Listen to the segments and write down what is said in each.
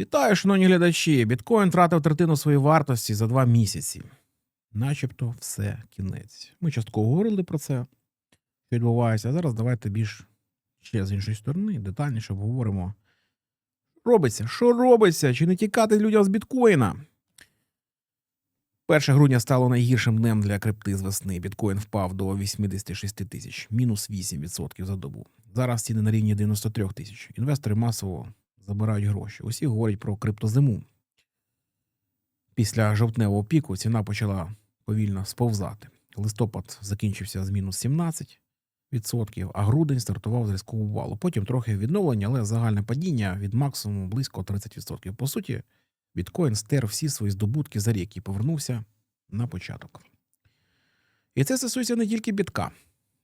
Вітаю, шановні глядачі. Біткоін втратив третину своєї вартості за два місяці. Начебто все кінець. Ми частково говорили про це, що відбувається. А зараз давайте більш ще з іншої сторони, детальніше обговоримо. Робиться, що робиться? Чи не тікати людям з біткоїна? 1 грудня стало найгіршим днем для крипти з весни. Біткоін впав до 86 тисяч, мінус 8% за добу. Зараз ціни на рівні 93 тисяч. Інвестори масово забирають гроші. Усі говорять про криптозиму. Після жовтневого піку ціна почала повільно сповзати. Листопад закінчився з мінус 17%, а грудень стартував з різкового валу. Потім трохи відновлення, але загальне падіння від максимуму близько 30%. По суті, біткоін стер всі свої здобутки за рік і повернувся на початок. І це стосується не тільки бітка.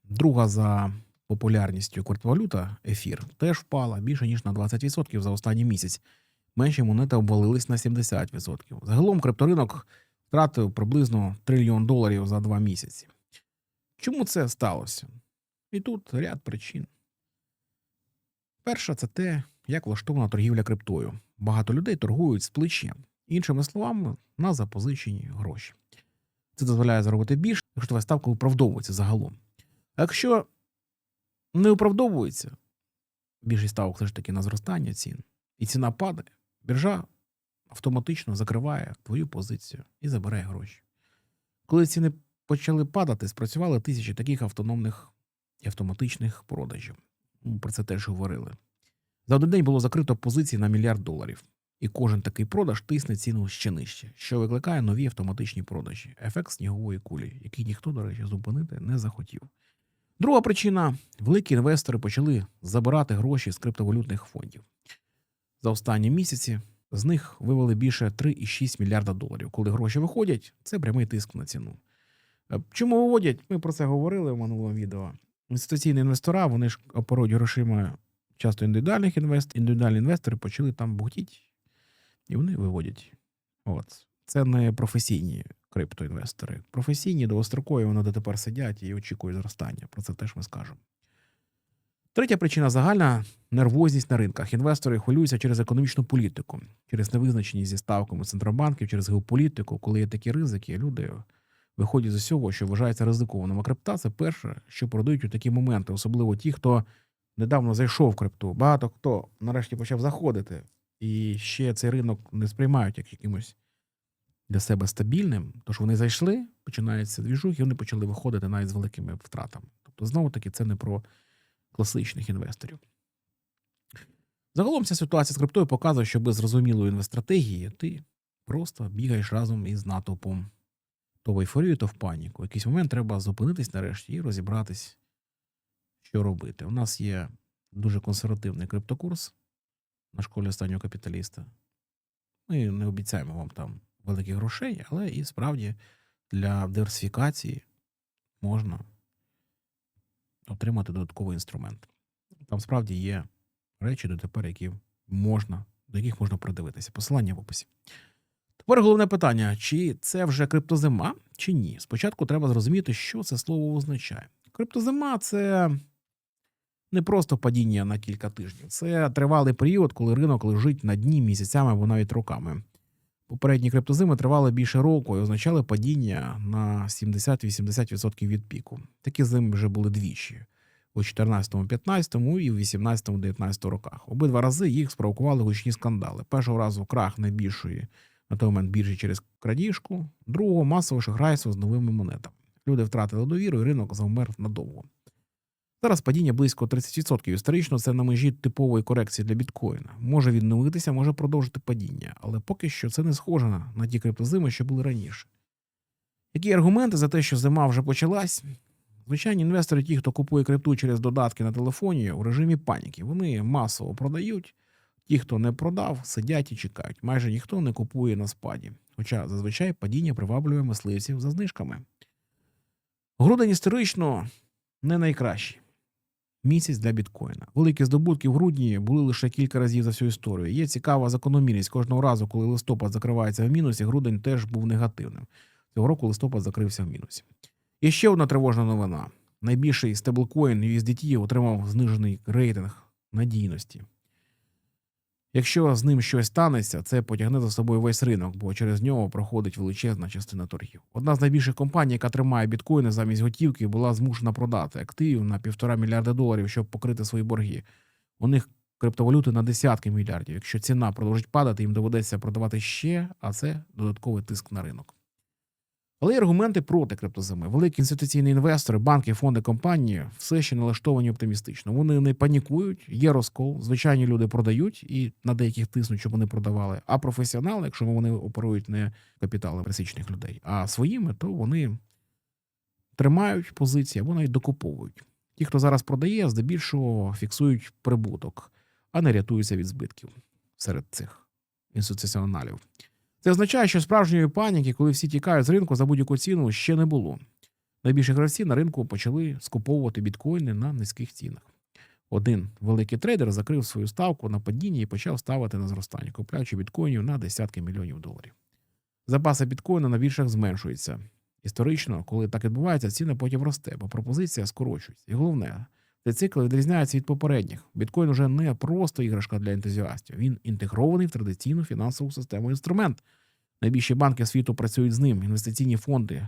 Друга за популярністю криптовалюта ефір теж впала більше ніж на 20% за останній місяць. Менші монети обвалились на 70%. Загалом крипторинок втратив приблизно трильйон доларів за два місяці. Чому це сталося? І тут ряд причин. Перша це те, як влаштована торгівля криптою. Багато людей торгують з плечем, іншими словами, на запозичені гроші. Це дозволяє заробити більше, якщо твоя ставка виправдовується загалом. А якщо не оправдовується, більшість ставок все ж таки на зростання цін, і ціна падає, біржа автоматично закриває твою позицію і забирає гроші. Коли ціни почали падати, спрацювали тисячі таких автономних і автоматичних продажів. Про це теж говорили. За один день було закрито позиції на мільярд доларів, і кожен такий продаж тисне ціну ще нижче, що викликає нові автоматичні продажі, ефект снігової кулі, який ніхто, до речі, зупинити не захотів. Друга причина великі інвестори почали забирати гроші з криптовалютних фондів. За останні місяці з них вивели більше 3,6 мільярда доларів. Коли гроші виходять, це прямий тиск на ціну. Е, Чому виводять? Ми про це говорили в минулому відео. Інституційні інвестора вони ж оперують грошима часто індивідуальних інвест... індивідуальні інвестори почали там бухтіти, і вони виводять. От. Це не професійні криптоінвестори. Професійні довгострокові вони дотепер сидять і очікують зростання. Про це теж ми скажемо. Третя причина загальна нервозність на ринках. Інвестори хвилюються через економічну політику, через невизначеність зі ставками центробанків, через геополітику. Коли є такі ризики, люди виходять з усього, що вважається ризикованим. А крипта це перше, що продають у такі моменти, особливо ті, хто недавно зайшов в крипту. Багато хто нарешті почав заходити, і ще цей ринок не сприймають як якимось для себе стабільним. Тож вони зайшли, починається двіжух, і вони почали виходити навіть з великими втратами. Тобто, знову таки, це не про класичних інвесторів. Загалом ця ситуація з криптою показує, що без зрозумілої інвестстратегії ти просто бігаєш разом із натовпом то в ейфорію, то в паніку. В якийсь момент треба зупинитись нарешті і розібратись, що робити. У нас є дуже консервативний криптокурс на школі останнього капіталіста. Ми не обіцяємо вам там великих грошей, але і справді для диверсифікації можна отримати додатковий інструмент. Там справді є речі дотепер, які можна, до яких можна придивитися. Посилання в описі. Тепер головне питання: чи це вже криптозима, чи ні? Спочатку треба зрозуміти, що це слово означає. Криптозима це не просто падіння на кілька тижнів, це тривалий період, коли ринок лежить на дні місяцями або навіть роками. Попередні криптозими тривали більше року і означали падіння на 70-80% від піку. Такі зими вже були двічі у 14-15 і в 18-19 роках. Обидва рази їх спровокували гучні скандали. Першого разу крах найбільшої на той момент біржі через крадіжку, другого масове шахрайство з новими монетами. Люди втратили довіру, і ринок завмер надовго. Зараз падіння близько 30%. Історично це на межі типової корекції для біткоїна. Може відновитися, може продовжити падіння, але поки що це не схоже на- ті криптозими, що були раніше. Які аргументи за те, що зима вже почалась? Звичайні інвестори, ті, хто купує крипту через додатки на телефоні у режимі паніки, вони масово продають. Ті, хто не продав, сидять і чекають. Майже ніхто не купує на спаді. Хоча зазвичай падіння приваблює мисливців за знижками. Грудень історично не найкращий місяць для біткоїна. Великі здобутки в грудні були лише кілька разів за всю історію. Є цікава закономірність. Кожного разу, коли листопад закривається в мінусі, грудень теж був негативним. Цього року листопад закрився в мінусі. І ще одна тривожна новина: найбільший стеблкоін USDT отримав знижений рейтинг надійності. Якщо з ним щось станеться, це потягне за собою весь ринок, бо через нього проходить величезна частина торгів. Одна з найбільших компаній, яка тримає біткоїни замість готівки, була змушена продати активів на півтора мільярда доларів, щоб покрити свої борги. У них криптовалюти на десятки мільярдів. Якщо ціна продовжить падати, їм доведеться продавати ще, а це додатковий тиск на ринок. Але є аргументи проти криптозими. Великі інституційні інвестори, банки, фонди, компанії все ще налаштовані оптимістично. Вони не панікують, є розкол. Звичайні люди продають і на деяких тиснуть, щоб вони продавали. А професіонали, якщо вони оперують не капіталом пересічних людей, а своїми, то вони тримають позиції або навіть докуповують. Ті, хто зараз продає, здебільшого фіксують прибуток, а не рятуються від збитків серед цих інституціоналів. Це означає, що справжньої паніки, коли всі тікають з ринку за будь-яку ціну, ще не було. Найбільші гравці на ринку почали скуповувати біткоїни на низьких цінах. Один великий трейдер закрив свою ставку на падіння і почав ставити на зростання, купляючи біткоїнів на десятки мільйонів доларів. Запаси біткоїна на біржах зменшуються. Історично, коли так відбувається, ціна потім росте, бо пропозиція скорочується. І головне, цей цикл відрізняється від попередніх. Біткоін уже не просто іграшка для ентузіастів. Він інтегрований в традиційну фінансову систему інструмент. Найбільші банки світу працюють з ним, інвестиційні фонди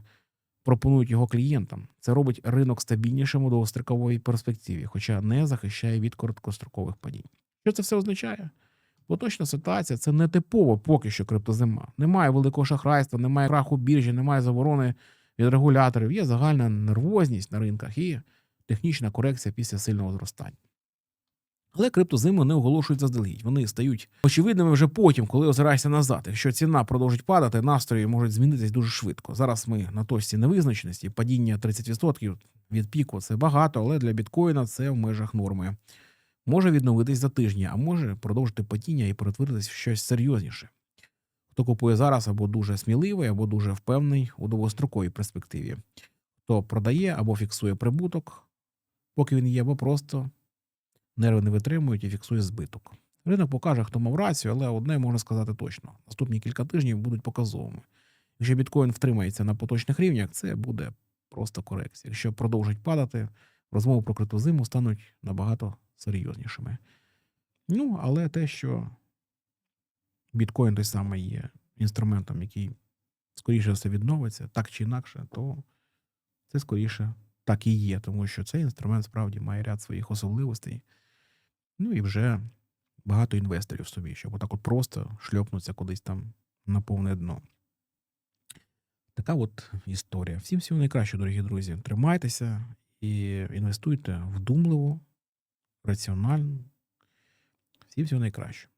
пропонують його клієнтам. Це робить ринок стабільнішим у довгостроковій перспективі, хоча не захищає від короткострокових падінь. Що це все означає? Поточна ситуація це не типово поки що криптозима. Немає великого шахрайства, немає краху біржі, немає заборони від регуляторів. Є загальна нервозність на ринках і технічна корекція після сильного зростання. Але криптозими не оголошують заздалегідь. Вони стають очевидними вже потім, коли озираєшся назад. Якщо ціна продовжить падати, настрої можуть змінитись дуже швидко. Зараз ми на точці невизначеності, падіння 30% від піку це багато, але для біткоїна це в межах норми. Може відновитись за тижні, а може продовжити падіння і перетворитись в щось серйозніше. Хто купує зараз або дуже сміливий, або дуже впевнений у довгостроковій перспективі. Хто продає або фіксує прибуток, поки він є, або просто нерви не витримують і фіксує збиток. Ринок покаже, хто мав рацію, але одне можна сказати точно: наступні кілька тижнів будуть показовими. Якщо біткоін втримається на поточних рівнях, це буде просто корекція. Якщо продовжить падати, розмови про криптозиму стануть набагато серйознішими. Ну, але те, що біткоін той самий є інструментом, який скоріше все відновиться, так чи інакше, то це скоріше так і є, тому що цей інструмент справді має ряд своїх особливостей. Ну і вже багато інвесторів собі, щоб отак от просто шльопнуться кудись там на повне дно. Така от історія. Всім всього найкращого, дорогі друзі. Тримайтеся і інвестуйте вдумливо, раціонально. Всім всього найкращого.